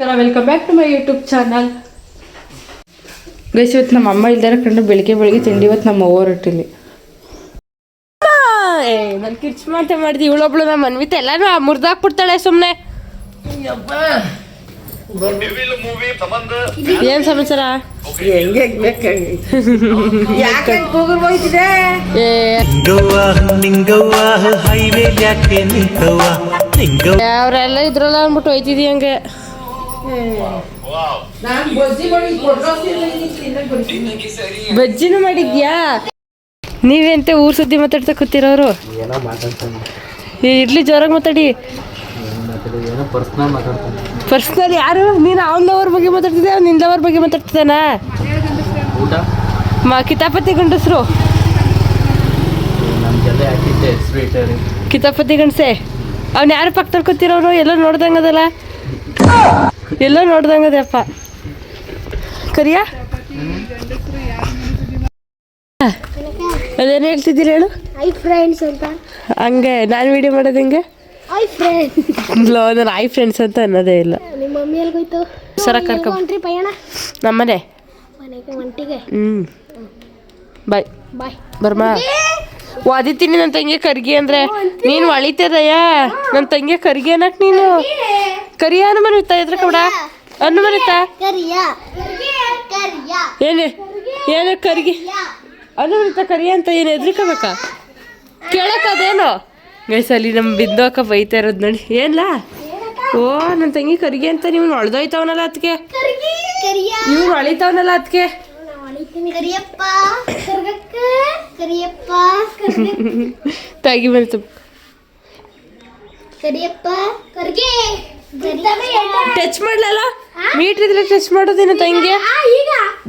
Welcome back to my YouTube channel guys ಇವತ್ತು ನಮ್ಮ ಅಮ್ಮ ಇಲ್ದಾರ ಕಂಡು ಬೆಳಿಗ್ಗೆ ಬೆಳಿಗ್ಗೆ ತಿಂಡಿ ಇವತ್ತು ನಮ್ಮ ಅವ್ವ ರೊಟ್ಟಿಲಿ. ನಾನು ಕಿರ್ಚ್ ಮಾತೆ ಮಾಡ್ದಿ ಇವಳೊಬ್ಳು ನಮ್ಮ ಅನ್ವಿತ ಎಲ್ಲಾನು ಮುರ್ದಾಕ್ಬಿಡ್ತಾಳೆ ಸುಮ್ಮನೆ ಏನ್ ಸಮಾಚಾರ? ಅವರೆಲ್ಲ ಇದ್ರಲ್ಲ ಅಂದ್ಬಿಟ್ಟು ಹೋಯ್ತಿದಿ ಹಂಗೆ. ಬಜ್ಜಿನೂ ಮಾಡಿದ್ಯಾ? ನೀವೆಂತೆ ಊರ್ ಸುದ್ದಿ ಮಾತಾಡ್ತಾ ಕೂತಿರೋರು? ಇರ್ಲಿ ಜೋರಾಗಿ ಮಾತಾಡಿ. ಪರ್ಸ್ನಲ್ ಯಾರು? ನೀನು ಅವನವ್ರ ಬಗ್ಗೆ ಮಾತಾಡ್ತಿದ್ದೆ ಅವ್ನು ನಿಂದವ್ರ ಬಗ್ಗೆ ಮಾತಾಡ್ತಿದ್ದಾನಾ? ಮ ಕಿತಾಪತಿ ಗಂಡಸ್ರು. ಕಿತಾಪತಿ ಗಂಡಸೆ. ಅವ್ನು ಯಾರು ಪಕ್ಕ ಕೂತಿರೋರು? ಎಲ್ಲ ನೋಡ್ದಂಗದಲ್ಲ? ಎಲ್ಲ ನೋಡ್ದಂಗದಪ್ಪ ಕರಿಯಾ? ಅದೇನು ಹೇಳ್ತಿದ್ದೀರಿ ಹೇಳು? ಐ ಫ್ರೆಂಡ್ಸ್ ಅಂತ. ಹಂಗೆ ನಾನು ವಿಡಿಯೋ ಮಾಡೋದು ಹಿಂಗೆ? ಐ ಫ್ರೆಂಡ್ ಲೋ ನಾನು ಐ ಫ್ರೆಂಡ್ಸ್ ಅಂತ ಅನ್ನೋದೇ ಇಲ್ಲ. ನಿಮ್ಮ ಮಮ್ಮಿ ಎಲ್ಗೋಯ್ತು? ಸರ ಕರ್ಕೊ ಹೊಂಟ್ರಿ ಪಯಣ ನಮ್ಮನೆ. ಮನೆಗೆ ಒಂಟಿಗೆ ಹ್ಞೂ ಬಾಯ್ ಬಾಯ್ ಬರ್ಮಾ. ವಾದಿತೀನಿ ನನ್ನ ತಂಗಿ ಕರ್ಗಿ ಅಂದ್ರೆ ನೀನು ಒಳಿತದಯ್ಯ ನನ್ನ ತಂಗಿ ಕರ್ಗಿ ಅನ್ನಕ್ ನೀನು. ಕರಿಯ ಅನುಮಾನಿತ ಎದ್ರ ಕಬಡ ಕರಿಯ. ಏನು? ಏನು ಕರಿಗೆ? ಅನುಮಾನಿತ ಕರಿಯ ಅಂತ ಏನು ಎದ್ರಿಕೋಬೇಕಾ? ಕೇಳಕ್ ಅದೇನು ಗೈಸ್ ಅಲ್ಲಿ ನಮ್ಮ ಬಿದ್ದೋಕ ಬೈತಾ ಇರೋದು ನೋಡಿ. ಏನ್ಲ? ಓ ನನ್ನ ತಂಗಿ ಕರಿಗೆ ಅಂತ ನೀವು ಒಳ್ದೋಯ್ತಾವನಲ್ಲ ಅದಕ್ಕೆ ಕರಿಯ. ಇವ್ನು ಹೊಳಿತಾವನಲ್ಲ ಅದಕ್ಕೆ ತಾಗಿ ಬಂತು. ಕರಿಯಪ್ಪ. ಕರ್ಗೆ. ಟಚ್ ಮಾಡ್ಲಲ್ಲ? ಮೀಟ್ರ್ ಇದ್ರೆ ಟಚ್ ಮಾಡೋದೇನು ತಂಗಿ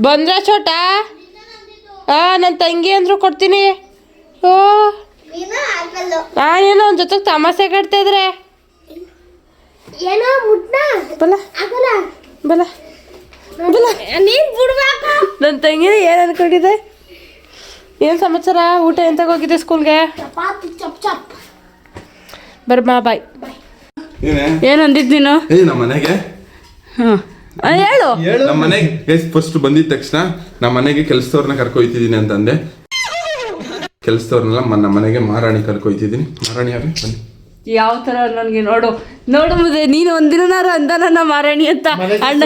ಬಂದ್ರ ಚೋಟ ಆ ನನ್ನ ತಂಗಿ ಅಂದ್ರು ಕೊಡ್ತೀನಿ. ಓ. ನಾನೇನೋ ಅವ್ನ ಜೊತೆಗೆ ತಮಾಷೆ ಕಟ್ತಾ ಇದ್ರೆ. ಬಲ. ಬಲ. ಬಲ. ನನ್ನ ತಂಗಿನ ಏನು ಅನ್ಕೊಂಡಿದ್ದೆ? ಏನು ಸಮಾಚಾರ? ಊಟ ಎಂತಾಗ ಹೋಗಿದೆ ಸ್ಕೂಲ್ಗೆ ಬರ್ಮಾ ಬಾಯ್ ಏನೇ? ಏನು ನೀನು? ಏ ನಮ್ಮ ಮನೆಗೆ? ಹಾಂ ಹೇಳು. ನಮ್ಮ ಮನೆಗೆ ಫಸ್ಟ್ ಬಂದಿದ ತಕ್ಷಣ ನಮ್ಮ ಮನೆಗೆ ಕೆಲಸದವ್ರನ್ನ ಕರ್ಕೊಯ್ತಿದ್ದೀನಿ ಅಂತಂದೆ. ಕೆಲಸದವ್ರನ್ನೆಲ್ಲ ನಮ್ಮ ಮನೆಗೆ ಮಹಾರಾಣಿ ಕರ್ಕೊಯ್ತಿದ್ದೀನಿ. ಮಹಾರಾಣಿ ಯಾರು? ಬನ್ನಿ. ಯಾವ ತರ ನನಗೆ ನೋಡು. ನೋಡು ಮುದೆ ನೀನು ಒಂದಿನಾರ ಅಂದ ನನ್ನ ಮಾರಾಣಿ ಅಂತ ಅಣ್ಣ.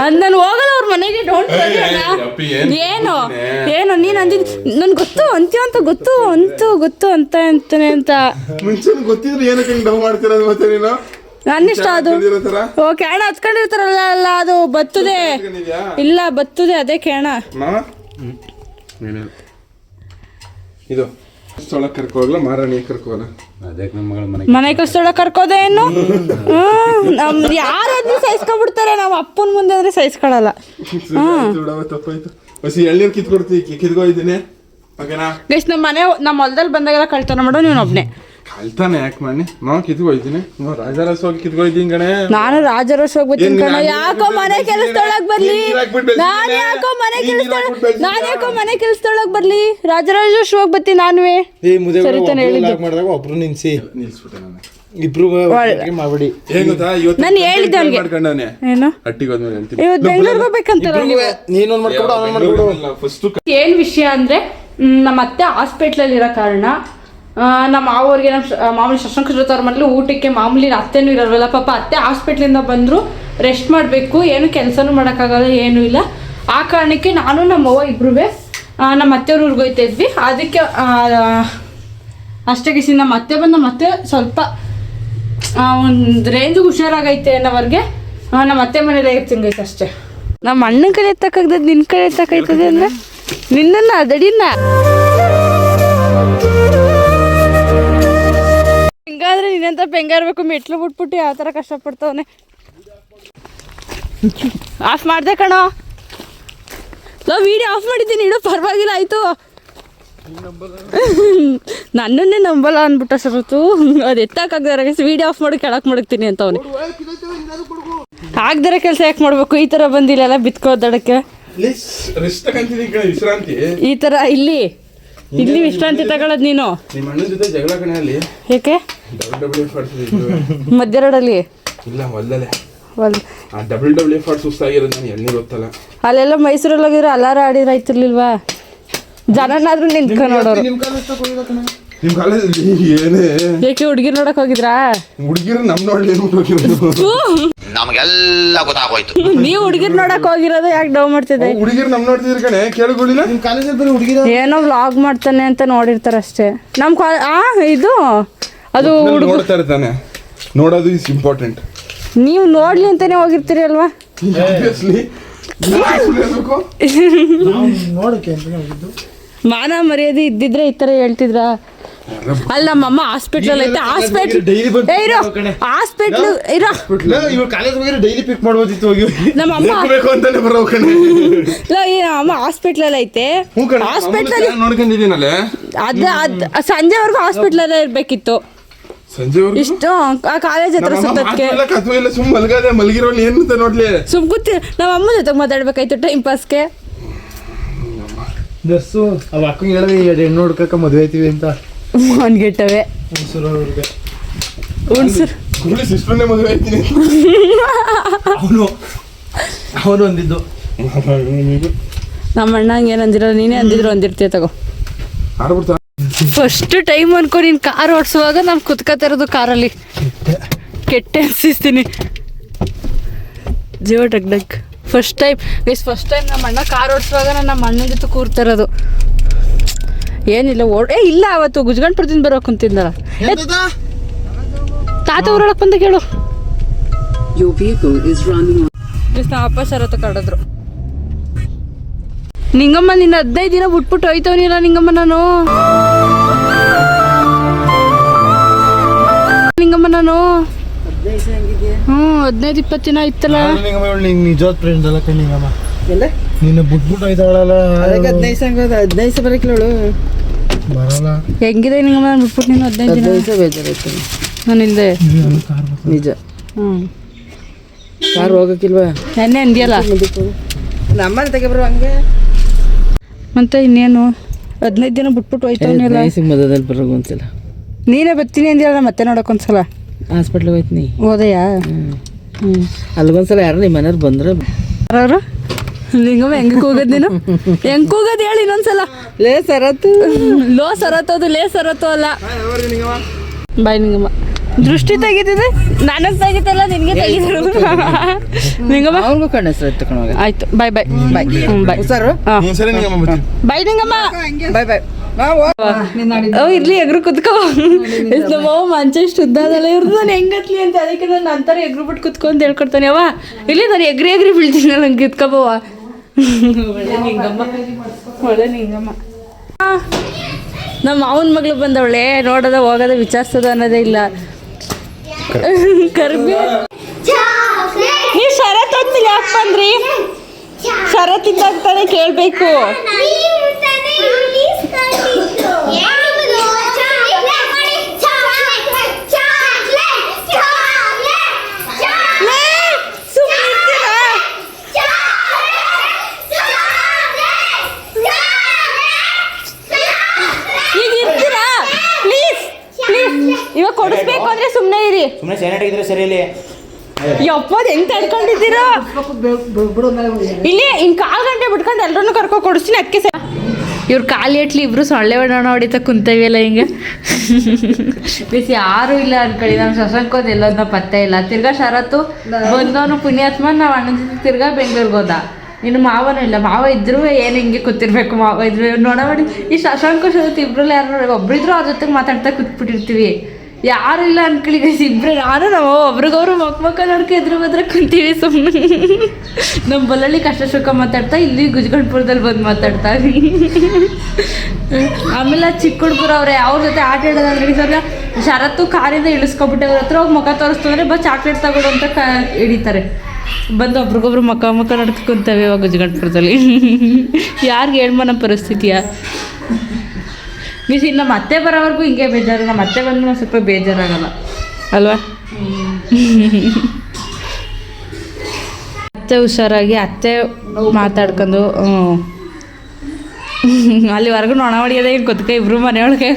ಅಂದನ್ ಹೋಗಲ್ಲ ಅವ್ರ ಮನೆಗೆ ಡೋಂಟ್ ಅಣ್ಣ. ಏನು ಏನು? ನೀನು ಅಂದಿದ್ ನನ್ಗೆ ಗೊತ್ತು ಅಂತ್ಯ ಅಂತ ಗೊತ್ತು ಅಂತು ಗೊತ್ತು ಅಂತ ಅಂತಾನೆ ಅಂತ. ಮುಂಚೆ ಗೊತ್ತಿದ್ರೆ ಏನಕ್ಕೆ ಹಿಂಗ್ ಮಾಡ್ತಿರೋದು ಮತ್ತೆ ನೀನು? ನನ್ನಿಷ್ಟ ಅದು? ಓ ಕ್ಯಾಣ ಹತ್ಕೊಂಡಿರ್ತಾರಲ್ಲ ಅಲ್ಲ ಅದು ಬತ್ತದೆ ಇಲ್ಲ ಬತ್ತದೆ ಅದೇ ಕ್ಯಾಣ. ಇದು. ಸ್ಥಳ ಕರ್ಕೋಗ್ಲ ಅದಕ್ಕೆ ನಮ್ಮ ಮಗಳ ಮನೆ ಮನೆ ಕಳ್ಸೋಳ ಕರ್ಕೋದೆ ಏನು? ಹ್ಮ್ ನಮ್ ಯಾರಾದ್ರೂ ಸಹಿಸ್ಕೊಂಡ್ಬಿಡ್ತಾರೆ ನಮ್ಮ ಅಪ್ಪನ ಮುಂದೆ ಅಂದ್ರೆ ಸಹಿಸ್ಕೊಳಲ್ಲ. ಆಯ್ತು ಬಿಡವ್ವ, ತಪ್ಪಾಯ್ತು. ಹಸಿ ಎಳ್ನೀರು ಕಿತ್ಕೊಡ್ತಿ ಕಿತ್ಕೊಯ್ತೀನಿ ಓಕೆನಾ? ಗೈಸ್ ನಮ್ಮ ಮನೆ ನಮ್ಮ ಹೊಲದಲ್ಲಿ ಬಂದಾಗೆಲ್ಲ ಕಳ್ತನ ಮಾಡೋ ನೀನು ಒಬ್ನೇ. ಕಳ್ತಾನೆ ಯಾಕೆ ಮಾಡಿ ಮಾವ ಕಿತ್ಕೊಯ್ತೀನಿ ರಾಜಾರಸ್ ಹೋಗಿ ಕಿತ್ಕೊಯ್ತೀನಿ ಕಣೆ. ನಾನು ರಾಜರೋಷ್ ಹೋಗ್ಬಿಡ್ತೀನಿ ಏನ್ ಕಣ. ಯಾಕೋ ಮನೆ ಕೆಲಸದೊಳಗೆ ಬರ್ಲಿ. ನೀನ್ ನಾನು ಯಾಕೋ ಮನೆ ಕೆಲಸದೊಳಗೆ ನಾನು ಯಾಕೋ ಮನೆ ಕೆಲಸದೊಳಗ್ ಬರ್ಲಿ? ರಾಜರಾಜ ಹೋಗ್ ಬರ್ತೀನಿ ನಾನುವೆ ಸರಿ ತಾನೆ ಹೇಳಿದ್ದು. ಮಾಡಿದಾಗ ಒಬ್ರು ನಿನ್ಸಿ ನಿಲ್ಸ್ಬಿಟ್ಟೆ ನಾನು. ಇಬ್ರು ಮಾಡ್ಬಿಡಿ. ನಾನು ಹೇಳಿದ್ದೆ ಅವ್ನಿಗೆ. ಮಾಡ್ಕೊಂಡವನೆ. ಏನು? ಹಟ್ಟಿಗೆ ಹೋದ್ಮೇಲೆ ಹೇಳ್ತೀನಿ. ಇವತ್ತು ಬೆಂಗಳೂರಿಗೆ ಹೋಗ್ಬೇಕಂತಾರ ನೀನೊಂದು ಮಾಡ್ಕೊಡು ಅವನ್ ಮಾಡ್ಕೊಡು. ಫಸ್ಟ್ ಏನು ವಿಷಯ ಅಂದ್ರೆ ನಮ್ಮ ಅತ್ತೆ ಹಾಸ್ಪಿಟ್ಲಲ್ಲಿ ಇರೋ ಕಾರಣ ನಮ್ಮ ಮಾವವ್ರಿಗೆ ನಮ್ಮ ಮಾಮೂಲಿ ಶಶಾಂಕ ಅವ್ರ ಮನೇಲಿ ಊಟಕ್ಕೆ ಮಾಮೂಲಿ ಅತ್ತೆನೂ ಇರೋಲ್ವಲ್ಲ, ಪಾಪ ಅತ್ತೆ ಹಾಸ್ಪಿಟ್ಲಿಂದ ಬಂದರು ರೆಸ್ಟ್ ಮಾಡಬೇಕು, ಏನು ಕೆಲಸನೂ ಮಾಡೋಕ್ಕಾಗಲ್ಲ, ಏನೂ ಇಲ್ಲ. ಆ ಕಾರಣಕ್ಕೆ ನಾನು ನಮ್ಮ ಅವ್ವ ಇಬ್ಬರೂ ನಮ್ಮ ಅತ್ತೆಯವ್ರ ಊರಿಗೆ ಹೋಗ್ತಾ ಇದ್ವಿ. ಅದಕ್ಕೆ ಅಷ್ಟೇ ಕಿಸಿ ನಮ್ಮ ಅತ್ತೆ ಬಂದು ನಮ್ಮ ಅತ್ತೆ ಸ್ವಲ್ಪ ಒಂದು ರೇಂಜಿಗೆ ಹುಷಾರಾಗೈತೆ ಅನ್ನೋವ್ರಿಗೆ ನಮ್ಮ ಅತ್ತೆ ಮನೇಲಿ ತಿಂಗೈತೆ ಅಷ್ಟೇ. ನಮ್ಮ ಅಣ್ಣನ ಕಡೆ ಎತ್ತಕ್ಕಾಗ್ತದೆ ನಿನ್ನ ಕಡೆ ಎತ್ತಕ್ಕೈತದೆ ಅಂದರೆ ನಿನ್ನ ದಡಿನ ಹಿಂಗಾದ್ರೆ ನೀನಂತ ಬೆಂಗಾರ್ಬೇಕು ಮೆಟ್ಲು ಬಿಟ್ಬಿಟ್ಟು ಯಾವ ಥರ ಕಷ್ಟಪಡ್ತವನೆ? ಆಫ್ ಮಾಡ್ದೆ ಕಣೋ. ಲೋ ವಿಡಿಯೋ ಆಫ್ ಮಾಡಿದ್ದೀನಿ ಇಡೋ ಪರವಾಗಿಲ್ಲ ಆಯಿತು. ನನ್ನನ್ನೇ ನಂಬಲ್ಲ ಅಂದ್ಬಿಟ್ಟ ಸರತು ಅದು ಎತ್ತಾಕಾಗ್ದಾರ ವಿಡಿಯೋ ಆಫ್ ಮಾಡಿ ಕೆಳಕ್ಕೆ ಮಡಗ್ತೀನಿ ಅಂತ ಅವನು. ಆಗ್ದಾರ ಕೆಲಸ ಯಾಕೆ ಮಾಡ್ಬೇಕು? ಈ ಥರ ಬಂದಿಲ್ಲ ಬಿತ್ಕೋದಡಕ್ಕೆ ವಿಶ್ರಾಂತಿ. ಈ ಥರ ಇಲ್ಲಿ. ಇಲ್ಲಿ ವಿಶ್ರಾಂತಿ ತಗೊಳದ್ ನೀನು? ನಿಮ್ಮ ಅಣ್ಣನ ಜೊತೆ ಜಗಳ ಕಣೆ ಅಲ್ಲಿ. ಏಕೆ? ಡಬಲ್ ಡಬಲ್ ಎಫ್ ಆಡ್ತಿದ್ದೆ ಇಲ್ಲ ಹೊಲದಲ್ಲೇ. ಹೊಲ್ ಆ ಡಬಲ್ ಡಬಲ್ ಎಫ್ ಆರ್ ಸುಸ್ತಾಗಿರೋದು ನಾನು ಎಳ್ನೀರು ಗೊತ್ತಲ್ಲ. ಅಲ್ಲೆಲ್ಲ ಮೈಸೂರಲ್ಲಿ ಹೋಗಿದ್ರೆ ಅಲ್ಲಾರ ಆಡಿದ್ರೆ ಆಯ್ತಿರ್ಲಿಲ್ವಾ ಜನನಾದ್ರೂ ನಿಂತ್ಕೊಂಡು ನೋಡೋರು ನಿಮ್ ನಿಮ್ ಕಾಲೇಜಲ್ಲಿ ಏನೇ? ಏಕೆ ಹುಡುಗಿರ್ ನೋಡಕ್ ಹೋಗಿದ್ರಾ? ಹುಡುಗಿರು ನಮ್ ನೋಡ್ಲಿ ಹೋಗಿರೋದು ನಮಗೆಲ್ಲ ಗೊತ್ತಾಗೋಯ್ತು. ನೀವು ಹುಡುಗಿರ್ ನೋಡಕ್ ಹೋಗಿರೋದು ಯಾಕೆ ಡೌ ಮಾಡ್ತಿದ್ದೆ? ಹುಡುಗಿರು ನಮ್ ನೋಡ್ತಿದ್ರ ಕಣೆ ಕೇಳಿಕೊಳ್ಳಿಲ್ಲ ನಿಮ್ ಕಾಲೇಜಲ್ಲಿ ಬರೀ ಹುಡುಗಿರ? ಏನೋ ವ್ಲಾಗ್ ಮಾಡ್ತಾನೆ ಅಂತ ನೋಡಿರ್ತಾರ ಅಷ್ಟೇ. ನಮ್ ಕಾ ಆ ಇದು? ಅದು ಹುಡುಗ ನೋಡ್ತಾ ಇರ್ತಾನೆ. ನೋಡೋದು ಇಸ್ ಇಂಪಾರ್ಟೆಂಟ್ ನೀವು ನೋಡ್ಲಿ ಅಂತಾನೆ ಹೋಗಿರ್ತೀರಿ ಅಲ್ವಾ? ಆಬ್ವಿಯಸ್ಲಿ ನೋಡಕ್ಕೆ ಮಾನ ಮರ್ಯಾದೆ ಇದ್ದಿದ್ರೆ ಈ ತರ ಹೇಳ್ತಿದ್ರ? ಅಲ್ಲ ನಮ್ಮಮ್ಮ ಹಾಸ್ಪಿಟಲ್ ಐತೆ. ಹಾಸ್ಪಿಟಲ್ ಡೈಲಿ ಬಂದು ಇರೋ. ಹಾಸ್ಪಿಟಲ್ ಇರೋ. ಇವಾಗ ಕಾಲೇಜ್ ಹೋಗಿದ್ರೆ ಡೈಲಿ ಪಿಕ್ ಮಾಡ್ಬೋದಿತ್ತು ಹೋಗಿ ನಮ್ಮಮ್ಮ ಬೇಕು ಅಂತಾನೆ ಬರೋ ಕಣೆ. ಇಲ್ಲ ಈ ಅಮ್ಮ ಅಲ್ಲಿ ಐತೆ. ಹಾಸ್ಪಿಟಲ್ ಅಲ್ಲಿ ಹಾಸ್ಪಿಟ್ಲ್ ನೋಡ್ಕೊಂಡಿದ್ದೀನಲ್ಲ? ಅದ ಅದ ಸಂಜೆವರೆಗೂ ಹಾಸ್ಪಿಟಲ್ ಇರ್ಬೇಕಿತ್ತು. ಸಂಜೆವರೆಗೂ? ಇಷ್ಟು ಆ ಕಾಲೇಜ್ ಹತ್ರ ಸುತ್ತಕ್ಕೆ ಇಲ್ಲ ಕತ್ವ ಇಲ್ಲ ಸುಮ್ ಮಲ್ಗದೆ ಮಲಗಿರೋಳು ಏನು ಅಂತ ನೋಡ್ಲಿ. ಸುಮ್ ಕೂತಿ ನಮ್ಮ ಅಮ್ಮ ಜೊತೆ ಮಾತಾಡ್ಬೇಕಾಯ್ತು ಟೈಮ್ ಪಾಸ್ಗೆ ನರ್ಸು ಅವ ಅಕ್ಕಂಗೆ ಹೇಳಿದೆ ಹುಡ್ಕಕ್ಕ ಮದುವೆ ಆಯ್ತೀವಿ ಅಂತ. ಮನ್ಗೆಟ್ಟವೆ ಗಿಟ್ಟವೆ. ಹುಣ್ಸರ್. ಹುಳಿ ಸಿಸ್ಟರ್ನೇ ಮದುವೆ ಆಯ್ತೀನಿ. ಅವನು ಅವನು ಒಂದಿದ್ದು ನಮ್ಮ ಅಣ್ಣಂಗೆ ಹಂಗೇನು ಅಂದಿರೋ ನೀನೇ ಅಂದಿದ್ರು ಅಂದಿರ್ತೀಯ ತಗೋ. ಆಡ್ಬಿಡ್ತಾ ಫಸ್ಟ್ ಟೈಮ್ ಅನ್ಕೋ ನೀನು ಕಾರ್ ಓಡಿಸುವಾಗ ನಾನು ಕುತ್ಕೋತಿರೋದು ಕಾರಲ್ಲಿ ಕೆಟ್ಟ ಅನ್ಸಿಸ್ತೀನಿ. ಜೀವ ಡಗ್ ಡಗ್ first time guys first time ನಮ್ಮ ಅಣ್ಣ ಕಾರ್ ಓಡಿಸುವಾಗ ನಾನು ನಮ್ಮ ಅಣ್ಣನ ಜೊತೆ ಕೂರ್ತಿರೋದು ಏನಿಲ್ಲ ಓಡ್ ಏ ಇಲ್ಲ ಅವತ್ತು ಗುಜ್ಗಂಟ್ಪುರದಿಂದ ಬರೋ ಕುಂತಿದ್ದಾರ ತಾತ ಊರೊಳಗೆ ಬಂದ ಕೇಳು. ಅಪ್ಪ ಕರೆದ್ರು ನಿಂಗಮ್ಮ ನಿನ್ನ ಹದಿನೈದು ದಿನ ಬಿಟ್ಬಿಟ್ಟು ಹೋಯ್ತವನಿಲ್ಲ ನಿಂಗಮ್ಮ ನಾನು. ನಿಂಗಮ್ಮ ನಾನು. ಹ್ಞೂ ಹದಿನೈದು ಇಪ್ಪತ್ತು ದಿನ ಇತ್ತಲ್ಲ. ನಿಂಗೆ ನಿಜವಾದ ಫ್ರೆಂಡ್ ಅಲ್ಲ ನಿಂಗಮ್ಮ. ನಿನ್ನ ಬಿಟ್ಬಿಟ್ಟು ಹೋಯ್ತಾಳಲ್ಲ ಹದಿನೈದು ಸಂಘ ಹದಿನೈದು ಸಾವಿರ ಬರಕಿಲ್ಲೋಳು ಬರಲ್ಲ. ಹೆಂಗಿದೆ ನಿಂಗಮ್ಮ ನಾನು ಬಿಟ್ಬಿಟ್ಟು ನೀನು ಹದಿನೈದು ದಿನ? ಹದಿನೈದು ಬೇಜಾರಾಯ್ತು. ನಾನು ಇಲ್ಲದೆ ನಿಜ. ಹ್ಞೂ. ಕಾರ್ ಹೋಗಕ್ಕಿಲ್ವಾ? ನೆನ್ನೆ ಅಂದಿಯಲ್ಲ? ನಮ್ಮನೆ ತೆಗೆಬ್ರು ಹಂಗೆ. ಮತ್ತೆ ಇನ್ನೇನು? ಹದಿನೈದು ದಿನ ಬಿಟ್ಬಿಟ್ಟು ಹೋಯ್ತಾವನಿಲ್ಲ ಮಧ್ಯದಲ್ಲಿ ಬರೋದು ಒಂದ್ಸಲ. ನೀನೇ ಬರ್ತೀನಿ ಅಂದಿಯಲ್ಲ ಮತ್ತೆ ನೋಡೋಕೊಂದ್ಸಲ ಹಾಸ್ಪಿಟ್ಲಿಗೆ ಹೋಯ್ತೀನಿ ಹೋದೆಯಾ? ಹ್ಞೂ ಅಲ್ಲಿಗೊಂದ್ಸಲ ಯಾರು ನಿಮ್ಮ ಮನೆಯವ್ರು ಬಂದ್ರೆ ಯಾರು? ನಿಂಗಮ್ಮ ಹೆಂಗೆ ಕೂಗದ್ ನೀನು? ಹೆಂಗ್ ಕೂಗದ್ ಹೇಳಿ ಇನ್ನೊಂದ್ಸಲ. ಲೇ ಸರತ್ತು ಲೋ ಸರತ್ತೋದು ಲೇ ಸರತ್ತು ಅಲ್ಲ. ಬಾಯ್ ನಿಂಗಮ್ಮ ದೃಷ್ಟಿ ತೆಗಿತಿದೆ ನನಗೆ ತೆಗಿತಲ್ಲ ನಿನಗೆ ತೆಗಿತಿರೋದು. ನಿಂಗಮ್ಮ ಅವ್ರಿಗೂ ಕಣ್ಣು ಹೆಸರು ಆಯ್ತು ಬಾಯ್ ಬಾಯ್. ಬಾಯ್. ಹ್ಞೂ ಬಾಯ್. ಸರ್ ಬಾಯ್ ನಿಂಗಮ್ಮ ಬಾಯ್ ಬಾಯ್. ಓ ಇರ್ಲಿ ಎಗ್ರು ಕುತ್ಕೋ. ನಮ್ಮ ಮಂಚ ಇಷ್ಟು ಉದ್ದಾದಲ್ಲ ಇವ್ರು ಇವ್ರದ್ದು ನಾನು ಹೆಂಗತ್ಲಿ ಅಂತ. ಅದಕ್ಕೆ ನಾನು ನಂತರ ಎಗ್ರು ಬಿಟ್ಟು ಕುತ್ಕೊಂತ ಹೇಳ್ಕೊಡ್ತಾನೆ ಅವ ಇಲ್ಲಿ ನಾನು ಎಗ್ರಿ ಎಗ್ರಿ ಬೀಳ್ತೀನಿ ನಂಗೆ ಕಿತ್ಕೋಬವ ಒಳ್ಳೆ ನಿಂಗಮ್ಮ ನಿಂಗಮ್ಮ ನಮ್ಮ ಮಾವನ ಮಗಳು ಬಂದವಳೆ, ನೋಡೋದ ಹೋಗೋದ ವಿಚಾರಿಸೋದ ಅನ್ನೋದೇ ಇಲ್ಲ. ಕರ್ಬಿ. ನೀವು ಶರತ್ ಅಂದ್ಮೇಲೆ ಯಾಕೆ ಬಂದ್ರಿ? ಶರತ್ ಇದ್ದಾಗ ತಾನೇ ಕೇಳಬೇಕು ಈಗ ಇರ್ತೀರಾ ಪ್ಲೀಸ್ ಪ್ಲೀಸ್ ಇವಾಗ ಕೊಡಿಸ್ಬೇಕು ಅಂದ್ರೆ ಸುಮ್ಮನೆ ಸೈಲೆಂಟ್ ಆಗಿದ್ರೆ ಸರಿ ಇಲ್ಲಿ. ಯಪ್ಪದ್ ಹೆಂಗ್ ತಡ್ಕೊಂಡಿದ್ದೀರಾ? ಇಲ್ಲಿ ಇನ್ ಕಾಲ್ ಗಂಟೆ ಬಿಟ್ಕೊಂಡು ಎಲ್ರನ್ನೂ ಕರ್ಕೊ ಕೊಡಿಸ್ತೀನಿ ಅದಕ್ಕೆ ಸರ್. ಇವ್ರ ಕಾಲು ಎಟ್ಲಿ ಇಬ್ರು ಸೊಳ್ಳೆ ಹೊಡೋಣ ಹೊಡಿತಾ ಕುಂತವಿಯಲ್ಲ ಹಿಂಗೆ. ಬಿಸಿ ಯಾರು ಇಲ್ಲ ಅನ್ಕೊಳ್ಳಿ ನಮ್ಮ ಶಶಾಂಕೋದ್ ಎಲ್ಲೋದ್ನ ಪತ್ತೆ ಇಲ್ಲ. ತಿರ್ಗಾ ಶರತ್ತು ಬಂದವನು ಪುಣ್ಯಾತ್ಮ ನಾವು ಅಣ್ಣನ ಜೊತೆ ತಿರ್ಗಾ ಬೆಂಗ್ಳೂರಿಗೆ ಹೋದ. ಇನ್ನು ಮಾವನೂ ಇಲ್ಲ. ಮಾವ ಇದ್ರು ಏನು ಹಿಂಗೆ ಕೂತಿರ್ಬೇಕು ಮಾವ? ಇದ್ರು ನೋಡಬೇಡಿ ಈ ಶಶಾಂಕ ಶರತ್ ಇಬ್ರಲ್ಲಿ ಯಾರು ಒಬ್ರಿದ್ರು ಅವ್ರ ಜೊತೆಗೆ ಮಾತಾಡ್ತಾ ಕೂತ್ಬಿಟ್ಟಿರ್ತೀವಿ. ಯಾರು ಇಲ್ಲ ಅನ್ಕೊಳ್ಳಿ ಗೈಸ್ ಇಬ್ರು ನಾನು ನಾವು ಒಬ್ರಿಗೊಬ್ರು ಮಕ್ ಮಕ್ಕ ನೋಡ್ಕೊ ಎದುರು ಬದ್ರ ಕುಂತೀವಿ ಸುಮ್ಮನೆ ನಮ್ಮ ಬಲ್ಲಳ್ಳಿ ಕಷ್ಟ ಸುಖ ಮಾತಾಡ್ತಾ, ಇಲ್ಲಿ ಗುಜ್ಗಂಡ್ಪುರದಲ್ಲಿ ಬಂದು ಮಾತಾಡ್ತಾ. ಆಮೇಲೆ ಚಿಕ್ಕ ಹುಡುಗರು ಅವ್ರೆ, ಅವ್ರ ಜೊತೆ ಆಟ ಆಡೋದಂದ್ರೆ ಸರ್ ಶರತ್ತು ಕಾರಿಂದ ಇಳಿಸ್ಕೊಬಿಟ್ಟೆ ಅವ್ರ ಹತ್ರ, ಹೋಗಿ ಮುಖ ತೋರಿಸ್ತಂದ್ರೆ ಬಾ ಚಾಕ್ಲೇಟ್ ತಗೊಡು ಅಂತ ಕ ಹಿಡಿತಾರೆ. ಬಂದು ಒಬ್ರಿಗೊಬ್ರು ಮಕ್ಕ ಮಕ್ಕ ನಡ್ಕೊಂತವೆ ಇವಾಗ ಗುಜ್ಗಂಡ್ಪುರದಲ್ಲಿ ಯಾರಿಗೆ ಹೇಳ್ಮನ ಪರಿಸ್ಥಿತಿಯ? ಮೀನ್ಸ್ ಇನ್ನು ಮತ್ತೆ ಅತ್ತೆ ಬರೋವರೆಗೂ ಹಿಂಗೆ ಬೇಜಾರು ನಮ್ಮ ಅತ್ತೆ ಬಂದು ಒಂದು ಸ್ವಲ್ಪ ಬೇಜಾರಾಗಲ್ಲ. ಅಲ್ವಾ? ಅತ್ತೆ ಹುಷಾರಾಗಿ ಅತ್ತೆ ಮಾತಾಡ್ಕೊಂಡು ಅಲ್ಲಿವರೆಗೂ ನೊಣ ಹೊಡಿಯೋದೇ ಏನು ಗೊತ್ತಕ ಇಬ್ರು ಮನೆಯೊಳಗೆ.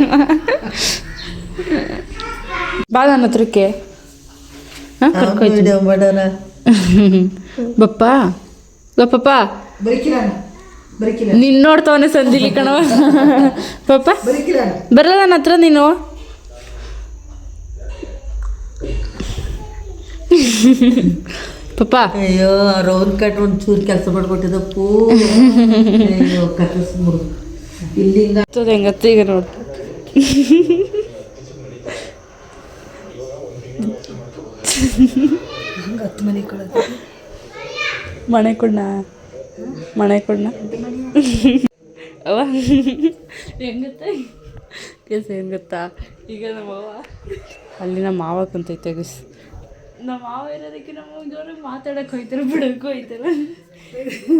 ಬಾ ನನ್ನ ಹತ್ರಕ್ಕೆ. ಹಾಂ ಬಪ್ಪಾ. ಬಪ್ಪ ಬಪ್ಪಪ್ಪ ನಿನ್ ನೋಡ್ತವನೆ ಸಂದಿಲಿ ಕಣವ ಪಾಪ. ಬರಲ್ಲ ನನ್ನ ಹತ್ರ ನೀನು. ಪಪ್ಪ ಅಯ್ಯೋ ರೌಂಡ್ ಕಟ್ ಒಂದು ಚೂರು ಕೆಲಸ ಮಾಡ್ಕೊಟ್ಟಿದ್ದ ಪೂ. ಕಟ್ಟಿಸ್ಬಿಡು ಇಲ್ಲಿಂದ ಹೆಂಗತ್ತ ಈಗ ನೋಡು. ಮನೆ ಕೊಡ ಮನೆ ಕೊಡ್ನ ಅವ ಹೆಂಗತ್ತೆ? ಕೆಲಸ ಗೊತ್ತಾ ಈಗ ನಮ್ಮ ಅವ್ವ. ಅಲ್ಲಿ ನಮ್ಮ ಮಾವ ಕುಂತೈತೆ ಗುಸ್. ನಮ್ಮ ಮಾವ ಇರೋದಕ್ಕೆ ನಮ್ಮ ಜೋರ ಮಾತಾಡಕ್ಕೆ ಹೋಯ್ತಾರೆ ಬಿಡೋಕ್ಕೂ ಹೋಯ್ತಾರ.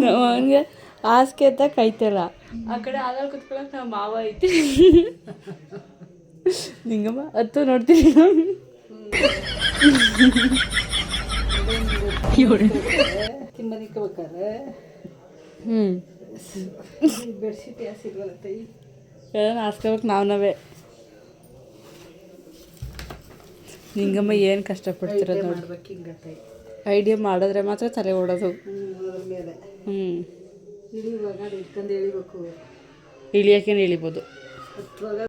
ನಮ್ಮ ಹಂಗೆ ಹಾಸಿಗೆ ಅಂತ ಐತಲ್ಲ ಆ ಕಡೆ ಆದಾಗ ಕುತ್ಕೊಳಕ್ಕೆ ನಮ್ಮ ಮಾವ ಐತಿ. ನಿಂಗಮ್ಮ ಅತ್ತು ನೋಡ್ತೀನಿ. ಹ್ಞೂ ಎಲ್ಲ ಹಾಸ್ಕೋಬೇಕು ನಾವು ನಾವೇ. ನಿಂಗಮ್ಮ ಏನು ಕಷ್ಟಪಡ್ತಿರೋದು ನೋಡಿ. ಐಡಿಯಾ ಮಾಡಿದ್ರೆ ಮಾತ್ರ ತಲೆ ಓಡೋದು. ಹ್ಞೂ ಇಳಿಯೋಕೇನು ಇಳಿಬೋದು